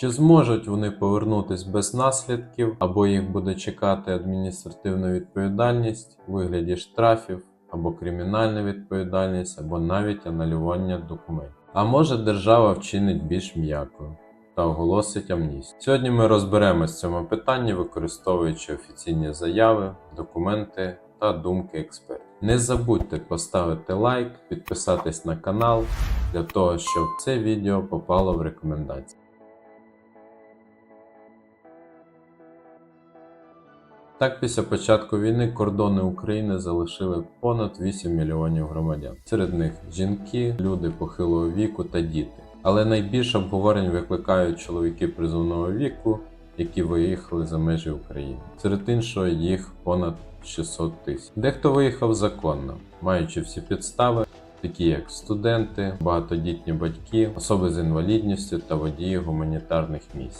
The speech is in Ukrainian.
Чи зможуть вони повернутись без наслідків, або їх буде чекати адміністративна відповідальність у вигляді штрафів, або кримінальна відповідальність, або навіть анулювання документів. А може держава вчинить більш м'якою та оголосить амністію. Сьогодні ми розберемось в цьому питанні, використовуючи офіційні заяви, документи та думки експертів. Не забудьте поставити лайк, підписатись на канал для того, щоб це відео попало в рекомендації. Так, після початку війни кордони України залишили понад 8 мільйонів громадян. Серед них жінки, люди похилого віку та діти. Але найбільше обговорень викликають чоловіки призовного віку, які виїхали за межі України. Серед іншого їх понад 600 тисяч. Дехто виїхав законно, маючи всі підстави, такі як студенти, багатодітні батьки, особи з інвалідністю та водії гуманітарних місій.